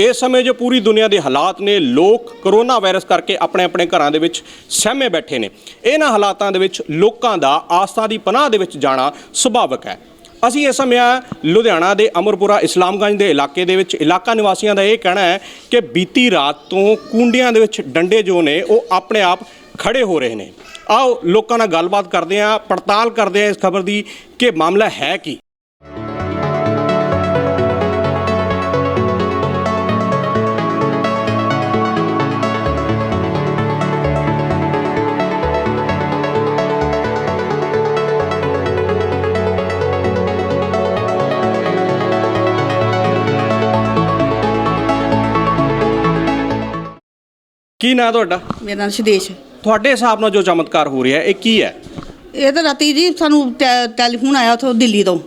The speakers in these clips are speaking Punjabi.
ਇਸ ਸਮੇਂ ਜੋ ਪੂਰੀ ਦੁਨੀਆ ਦੇ ਹਾਲਾਤ ਨੇ, ਲੋਕ ਕਰੋਨਾ ਵਾਇਰਸ ਕਰਕੇ ਆਪਣੇ ਆਪਣੇ ਘਰਾਂ ਦੇ ਵਿੱਚ ਸਹਿਮੇ ਬੈਠੇ ਨੇ। ਇਹਨਾਂ ਹਾਲਾਤਾਂ ਦੇ ਵਿੱਚ ਲੋਕਾਂ ਦਾ ਆਸਥਾ ਦੀ ਪਨਾਹ ਦੇ ਵਿੱਚ ਜਾਣਾ ਸੁਭਾਵਿਕ ਹੈ। ਅਸੀਂ ਇਸ ਸਮੇਂ ਲੁਧਿਆਣਾ ਦੇ ਅਮਰਪੁਰਾ ਇਸਲਾਮਗੰਜ ਦੇ ਇਲਾਕੇ ਦੇ ਵਿੱਚ ਇਲਾਕਾ ਨਿਵਾਸੀਆਂ ਦਾ ਇਹ ਕਹਿਣਾ ਹੈ ਕਿ ਬੀਤੀ ਰਾਤ ਤੋਂ ਕੁੰਡੀਆਂ ਦੇ ਵਿੱਚ ਡੰਡੇ ਜੋ ਨੇ, ਉਹ ਆਪਣੇ ਆਪ ਖੜੇ ਹੋ ਰਹੇ ਨੇ। ਆਓ ਲੋਕਾਂ ਨਾਲ ਗੱਲਬਾਤ ਕਰਦੇ ਹਾਂ, ਪੜਤਾਲ ਕਰਦੇ ਹਾਂ ਇਸ ਖਬਰ ਦੀ ਕਿ ਮਾਮਲਾ ਹੈ ਕੀ। ਕੀ ਨਾਂ ਤੁਹਾਡਾ? ਮੇਰਾ ਨਾਮ ਸ਼ਦੇਸ਼ ਤੁਹਾਡੇ ਹਿਸਾਬ ਨਾਲ ਜੋ ਚਮਤਕਾਰ ਹੋ ਰਿਹਾ ਹੈ ਇਹ ਕੀ ਹੈ? ਇਹ ਤਾਂ ਰਾਤੀ ਜੀ ਸਾਨੂੰ ਟੈ- ਟੈਲੀਫੋਨ ਆਇਆ ਉਥੋਂ ਦਿੱਲੀ ਤੋਂ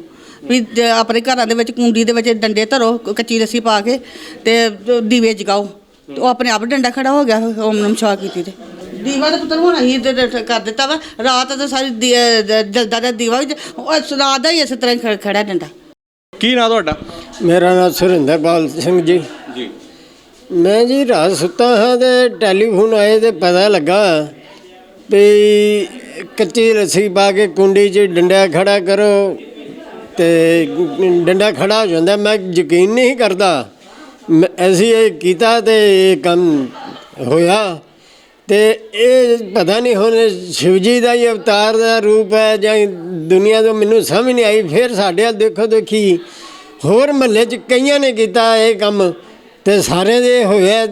ਵੀ ਜ- ਆਪਣੇ ਘਰਾਂ ਦੇ ਵਿੱਚ ਕੁੰਡੀ ਦੇ ਵਿੱਚ ਡੰਡੇ ਧਰੋ ਕ- ਕੱਚੀ ਲੱਸੀ ਪਾ ਕੇ ਤੇ ਦੀਵੇ ਜਗਾਓ। ਤੇ ਉਹ ਆਪਣੇ ਆਪ ਡੰਡਾ ਖੜਾ ਹੋ ਗਿਆ ਓਮ ਨਮ ਸ਼ਾਹ ਕੀਤੀ ਤੇ। ਦੀਵਾ ਤਾਂ ਪੁੱਤਰ ਹੁਣ ਅਸੀਂ ਤੇ- ਤੇ ਕਰ ਦਿੱਤਾ ਵਾ। ਰਾਤ ਤਾਂ ਸਾਰੀ ਦੀ- ਜ- ਜਲਦਾ ਦਾ ਦੀਵਾ ਵੀ ਜ- ਉਹ ਰਾਤ ਦਾ ਹੀ ਇਸੇ ਤਰ੍ਹਾਂ ਹੀ ਖ- ਖੜਾ ਡੰਡਾ। ਕੀ ਨਾਂ ਤੁਹਾਡਾ? ਮੇਰਾ ਨਾਮ ਸੁਰਿੰਦਰਪਾਲ ਸਿੰਘ ਜੀ। ਮੈਂ ਜੀ ਰਾਤ ਸੁੱਤਾ ਹਾਂ ਤੇ ਟੈਲੀਫੋਨ ਆਏ ਤੇ ਪਤਾ ਲੱਗਾ ਵੀ ਕੱਚੀ ਰੱਸੀ ਪਾ ਕੇ ਕੁੰਡੀ 'ਚ ਡੰਡਾ ਖੜਾ ਕਰੋ ਤੇ ਡੰਡਾ ਖੜਾ ਹੋ ਜਾਂਦਾ। ਮੈਂ ਯਕੀਨ ਨਹੀਂ ਕਰਦਾ। ਮੈਂ- ਅਸੀਂ ਇਹ ਕੀਤਾ ਤੇ ਇਹ ਕੰਮ ਹੋਇਆ ਤੇ ਇਹ ਪਤਾ ਨਹੀਂ ਹੁਣ ਸ਼ਿਵਜੀ ਦਾ ਹੀ ਅਵਤਾਰ ਦਾ ਰੂਪ ਹੈ ਜਾਂ ਦੁਨੀਆ ਤੋਂ ਮੈਨੂੰ ਸਮਝ ਨਹੀਂ ਆਈ। ਫਿਰ ਸਾਡੇ ਦੇਖੋ ਦੇਖੀ। ਹੋਰ ਮਹੱਲੇ 'ਚ ਕਈਆਂ ਨੇ ਕੀਤਾ ਇਹ ਕੰਮ। ਤੇ ਸਾਰੇ ਦੇ ਹੋਇਆ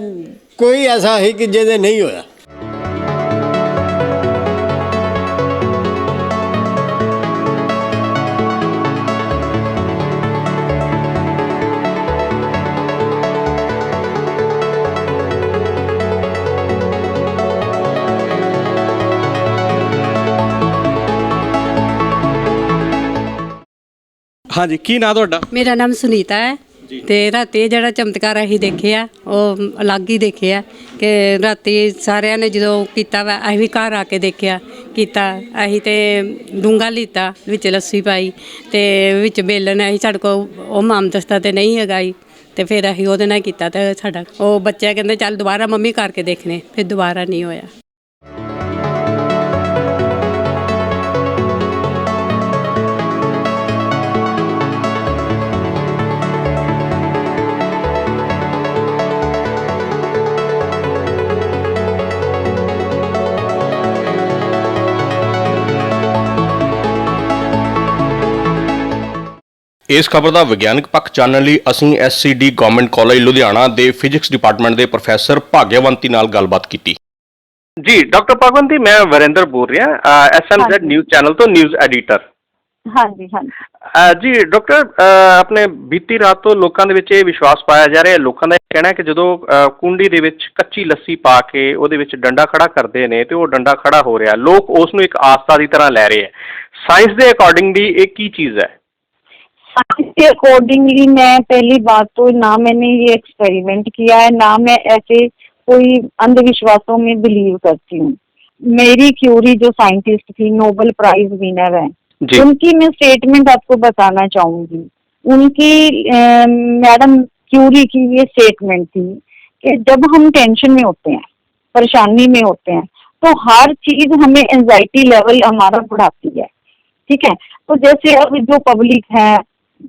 ਕੋਈ ਐਸਾ ਹੈ ਕਿ ਜਿਹਦੇ ਨਹੀਂ ਹੋਇਆ। ਹਾਂਜੀ ਕੀ ਨਾਂ ਤੁਹਾਡਾ? ਮੇਰਾ ਨਾਮ ਸੁਨੀਤਾ ਹੈ। ਤੇ ਰਾਤੀ ਜਿਹੜਾ ਚਮਤਕਾਰ ਅਸੀਂ ਦੇਖਿਆ, ਉਹ ਅਲੱਗ ਹੀ ਦੇਖਿਆ ਕਿ ਰਾਤੀ ਸਾਰਿਆਂ ਨੇ ਜਦੋਂ ਕੀਤਾ ਵਾ, ਅਸੀਂ ਵੀ ਘਰ ਆ ਕੇ ਦੇਖਿਆ, ਕੀਤਾ। ਅਸੀਂ ਤੇ ਡੂੰਗਾ ਲੀਤਾ, ਵਿੱਚ ਲੱਸੀ ਪਾਈ ਤੇ ਵਿੱਚ ਬੇਲਣ ਅਸੀਂ ਸਾਡੇ ਕੋਲ ਉਹ ਮਾਮਦਸਤਾ ਤੇ ਨਹੀਂ ਹੈਗਾ ਹੀ ਤੇ ਫਿਰ ਅਸੀਂ ਉਹਦੇ ਨਾਲ ਕੀਤਾ ਤੇ ਸਾਡਾ, ਉਹ ਬੱਚਾ ਕਹਿੰਦੇ, ਚੱਲ ਦੁਬਾਰਾ ਮੰਮੀ ਕਰਕੇ ਦੇਖਨੇ ਫਿਰ ਦੁਬਾਰਾ ਨਹੀਂ ਹੋਇਆ। ਇਸ ਖਬਰ ਦਾ ਵਿਗਿਆਨਕ ਪੱਖ ਜਾਣਨ ਲਈ ਅਸੀਂ ਐਸਸੀਡੀ ਗਵਰਨਮੈਂਟ ਕਾਲਜ ਲੁਧਿਆਣਾ ਦੇ ਫਿਜ਼ਿਕਸ ਡਿਪਾਰਟਮੈਂਟ ਦੇ ਪ੍ਰੋਫੈਸਰ ਭਾਗਿਆਵੰਤੀ ਨਾਲ ਗੱਲਬਾਤ ਕੀਤੀ। ਜੀ ਡਾਕਟਰ ਭਗਵੰਤੀ ਮੈਂ ਵਰਿੰਦਰ ਬੋਲ ਰਿਹਾ ਐਸਐਮਜ਼ੈਡ ਨਿਊਜ਼ ਚੈਨਲ ਤੋਂ ਨਿਊਜ਼ ਐਡੀਟਰ ਹਾਂਜੀ ਹਾਂਜੀ। ਜੀ ਡਾਕਟਰ ਆਪਣੇ ਬੀਤੀ ਰਾਤ ਤੋਂ ਲੋਕਾਂ ਦੇ ਵਿੱਚ ਇਹ ਵਿਸ਼ਵਾਸ ਪਾਇਆ ਜਾ ਰਿਹਾ ਹੈ ਲੋਕਾਂ ਦਾ ਇਹ ਕਹਿਣਾ ਹੈ ਕਿ ਜਦੋਂ ਕੁੰਡੀ ਦੇ ਵਿੱਚ ਕੱਚੀ ਲੱਸੀ ਪਾ ਕੇ ਉਹਦੇ ਵਿੱਚ ਡੰਡਾ ਖੜਾ ਕਰਦੇ ਨੇ ਤੇ ਉਹ ਡੰਡਾ ਖੜਾ ਹੋ ਰਿਹਾ ਲੋਕ ਉਸ ਨੂੰ ਇੱਕ ਆਸਥਾ ਦੀ ਤਰ੍ਹਾਂ ਲੈ ਰਹੇ ਹੈ। ਸਾਇੰਸ ਦੇ ਅਕੋਰਡਿੰਗਲੀ ਇਹ ਕੀ ਚੀਜ਼ ਹੈ? साइंस के अकॉर्डिंगली मैं पहली बात तो ना मैंने ये एक्सपेरिमेंट किया है ना मैं ऐसे कोई अंधविश्वासों में बिलीव करती हूँ। मेरी क्यूरी जो साइंटिस्ट थी नोबेल प्राइज विनर है उनकी मैं स्टेटमेंट आपको बताना चाहूँगी। उनकी मैडम क्यूरी की ये स्टेटमेंट थी कि जब हम टेंशन में होते हैं परेशानी में होते हैं तो हर चीज़ हमें एंजाइटी लेवल हमारा बढ़ाती है। ठीक है? तो जैसे अब जो पब्लिक है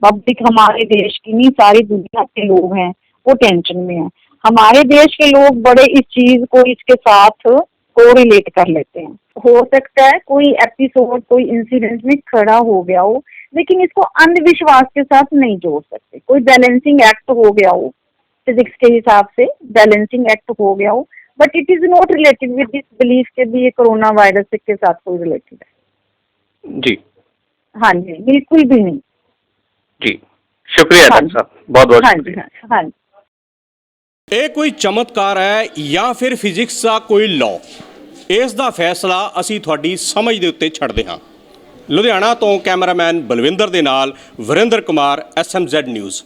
पब्लिक हमारे देश की नहीं सारी दुनिया के लोग हैं वो टेंशन में है। हमारे देश के लोग बड़े इस चीज़ को इसके साथ को रिलेट कर लेते हैं। हो सकता है कोई एपिसोड कोई इंसिडेंट में खड़ा हो गया हो लेकिन इसको अंधविश्वास के साथ नहीं जोड़ सकते। कोई बैलेंसिंग एक्ट हो गया हो फिजिक्स के हिसाब से बैलेंसिंग एक्ट हो गया हो but it is not related with this belief के भी ये कोरोना वायरस के साथ कोई रिलेटेड है। जी। हाँ जी बिल्कुल भी नहीं। ਜੀ। ਸ਼ੁਕਰੀਆ ਡਾਕਟਰ ਸਾਹਿਬ। ਬਹੁਤ ਬਹੁਤ ਸ਼ੁਕਰੀਆ। ਹਾਂਜੀ ਇਹ ਕੋਈ ਚਮਤਕਾਰ ਹੈ ਜਾਂ ਫਿਰ ਫਿਜ਼ਿਕਸ ਦਾ ਕੋਈ ਲਾਅ ਇਸ ਦਾ ਫੈਸਲਾ ਅਸੀਂ ਤੁਹਾਡੀ ਸਮਝ ਦੇ ਉੱਤੇ ਛੱਡਦੇ ਹਾਂ। ਲੁਧਿਆਣਾ ਤੋਂ ਕੈਮਰਾਮੈਨ ਬਲਵਿੰਦਰ ਦੇ ਨਾਲ ਵਰਿੰਦਰ ਕੁਮਾਰ ਐਸਐਮਜ਼ੈਡ ਨਿਊਜ਼